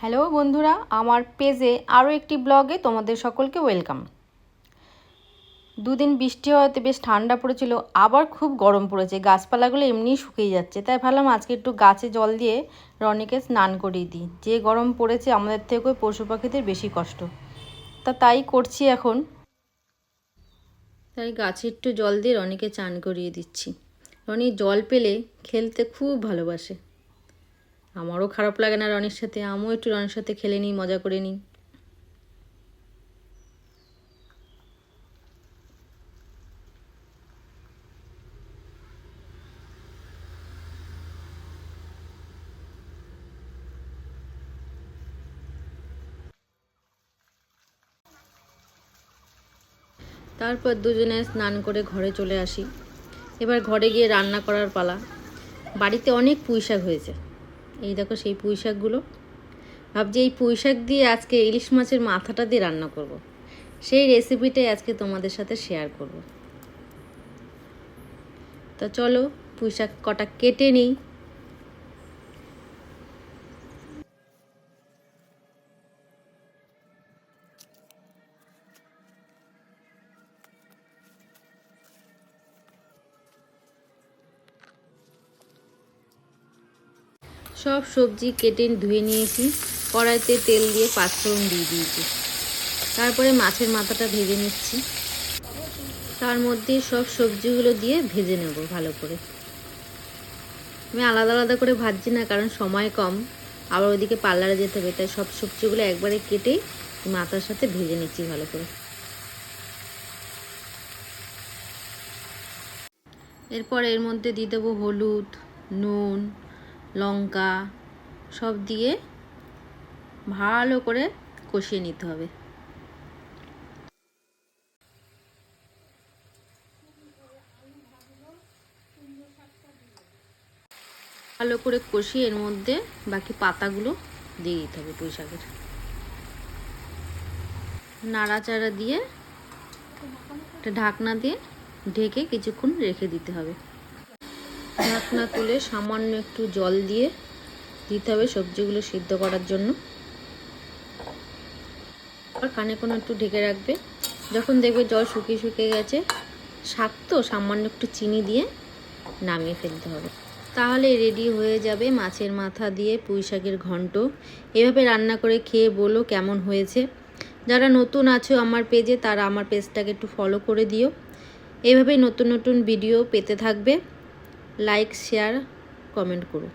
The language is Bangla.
হ্যালো বন্ধুরা, আমার পেজে আরও একটি ব্লগে তোমাদের সকলকে ওয়েলকাম। দুদিন বৃষ্টি হওয়াতে বেশ ঠান্ডা পড়েছিল, আবার খুব গরম পড়েছে, গাছপালাগুলো এমনিই শুকিয়ে যাচ্ছে। তাই ভাবলাম আজকে একটু গাছে জল দিয়ে রনিকে স্নান করিয়ে দিই। যে গরম পড়েছে আমাদের থেকেও পশু পাখিদের বেশি কষ্ট। তা তাই করছি এখন। তাই গাছে একটু জল দিয়ে রনিকে চান করিয়ে দিচ্ছি। রনি জল পেলে খেলতে খুব ভালোবাসে। আমারও খারাপ লাগে না রনির সাথে, আমিও একটু রনির সাথে খেলে নিই, মজা করে নিই। তারপর দুজনে স্নান করে ঘরে চলে আসি। এবার ঘরে গিয়ে রান্না করার পালা। বাড়িতে অনেক পুঁইশাক হয়েছে। এই দেখো সেই পুঁই শাকগুলো। ভাবছি এই পুঁই শাক দিয়ে আজকে ইলিশ মাছের মাথাটা দিয়ে রান্না করব। সেই রেসিপিটাই আজকে তোমাদের সাথে শেয়ার করব। তা চলো পুঁই শাক কটা কেটে নিই। সব সবজি কেটে ধুয়ে নিয়েছি। কড়াইতে তেল দিয়ে পাঁচফোড়ন দিয়ে দিয়েছি। তারপরে মাছের মাথাটা ভেজে নিচ্ছি। তার মধ্যে সব সবজিগুলো দিয়ে ভেজে নেব ভালো করে। আমি আলাদা আলাদা করে ভাজছি না, কারণ সময় কম। আবার ওদিকে পার্লারে যেতে হবে, তাই সব সবজিগুলো একবারে কেটে মাথার সাথে ভেজে নিচ্ছি ভালো করে। এরপর এর মধ্যে দিয়ে দেবো হলুদ, নুন লঙ্কা সব দিয়ে ভালো করে কষিয়ে নিতে হবে। ভালো করে কষিয়ে এর মধ্যে বাকি পাতাগুলো দিয়ে দিতে হবে পুঁই শাকের। নাড়াচাড়া দিয়ে একটা ঢাকনা দিয়ে ঢেকে কিছুক্ষণ রেখে দিতে হবে। ঢাকনা তুলে সামান্য একটু জল দিয়ে দিতে হবে সবজিগুলো সিদ্ধ করার জন্য। আর কানে কোনো একটু ঢেকে রাখবে। যখন দেখবে জল শুকিয়ে শুকিয়ে গেছে, শাক তো সামান্য একটু চিনি দিয়ে নামিয়ে ফেলতে হবে। তাহলে রেডি হয়ে যাবে মাছের মাথা দিয়ে পুঁই শাকের ঘন্ট। এভাবে রান্না করে খেয়ে বলো কেমন হয়েছে। যারা নতুন আছো আমার পেজে, তারা আমার পেজটাকে একটু ফলো করে দিও। এভাবেই নতুন নতুন ভিডিও পেতে থাকবে। লাইক শেয়ার কমেন্ট করো।